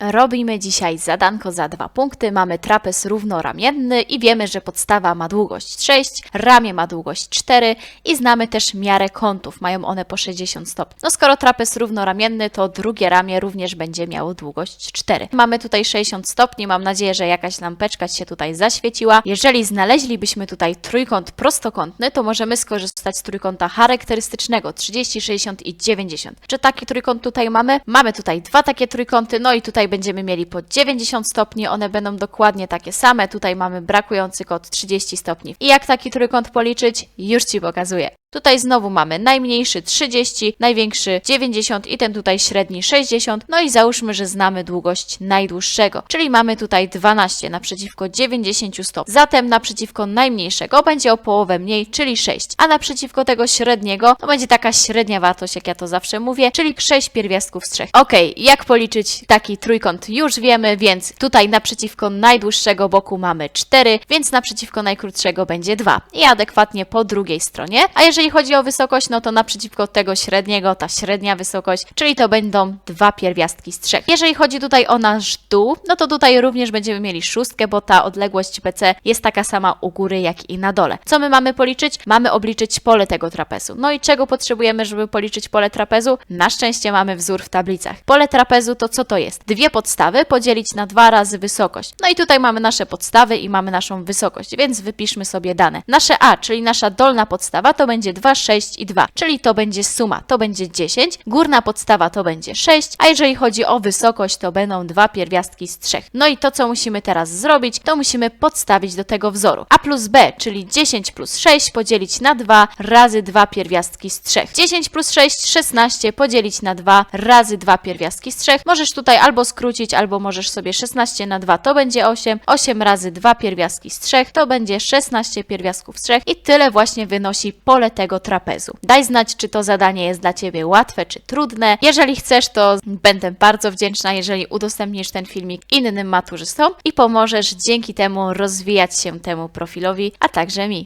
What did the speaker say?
Robimy dzisiaj zadanko za dwa punkty. Mamy trapez równoramienny i wiemy, że podstawa ma długość 6, ramię ma długość 4 i znamy też miarę kątów. Mają one po 60 stopni. No skoro trapez równoramienny, to drugie ramię również będzie miało długość 4. Mamy tutaj 60 stopni. Mam nadzieję, że jakaś lampeczka się tutaj zaświeciła. Jeżeli znaleźlibyśmy tutaj trójkąt prostokątny, to możemy skorzystać trójkąta charakterystycznego 30, 60 i 90. Czy taki trójkąt tutaj mamy? Mamy tutaj dwa takie trójkąty, no i tutaj będziemy mieli po 90 stopni, one będą dokładnie takie same. Tutaj mamy brakujący kąt 30 stopni. I jak taki trójkąt policzyć? Już Ci pokazuję. Tutaj znowu mamy najmniejszy 30, największy 90 i ten tutaj średni 60. No i załóżmy, że znamy długość najdłuższego, czyli mamy tutaj 12 naprzeciwko 90 stopni. Zatem naprzeciwko najmniejszego będzie o połowę mniej, czyli 6, a naprzeciwko tego średniego to będzie taka średnia wartość, jak ja to zawsze mówię, czyli 6 pierwiastków z 3. Ok, jak policzyć taki trójkąt już wiemy, więc tutaj naprzeciwko najdłuższego boku mamy 4, więc naprzeciwko najkrótszego będzie 2 i adekwatnie po drugiej stronie. A jeżeli chodzi o wysokość, no to naprzeciwko tego średniego, ta średnia wysokość, czyli to będą dwa pierwiastki z trzech. Jeżeli chodzi tutaj o nasz dół, no to tutaj również będziemy mieli szóstkę, bo ta odległość BC jest taka sama u góry, jak i na dole. Co my mamy policzyć? Mamy obliczyć pole tego trapezu. No i czego potrzebujemy, żeby policzyć pole trapezu? Na szczęście mamy wzór w tablicach. Pole trapezu to co to jest? Dwie podstawy podzielić na dwa razy wysokość. No i tutaj mamy nasze podstawy i mamy naszą wysokość, więc wypiszmy sobie dane. Nasze A, czyli nasza dolna podstawa to będzie 2, 6 i 2, czyli to będzie suma, to będzie 10. Górna podstawa to będzie 6, a jeżeli chodzi o wysokość, to będą dwa pierwiastki z 3. No i to, co musimy teraz zrobić, to musimy podstawić do tego wzoru. A plus B, czyli 10 plus 6 podzielić na 2 razy 2 pierwiastki z 3. 10 plus 6, 16 podzielić na 2 razy 2 pierwiastki z 3. Możesz tutaj albo skrócić, albo możesz sobie 16 na 2 to będzie 8. 8 razy 2 pierwiastki z 3 to będzie 16 pierwiastków z 3 i tyle właśnie wynosi pole tego trapezu. Daj znać, czy to zadanie jest dla Ciebie łatwe czy trudne. Jeżeli chcesz, to będę bardzo wdzięczna, jeżeli udostępnisz ten filmik innym maturzystom i pomożesz dzięki temu rozwijać się temu profilowi, a także mi.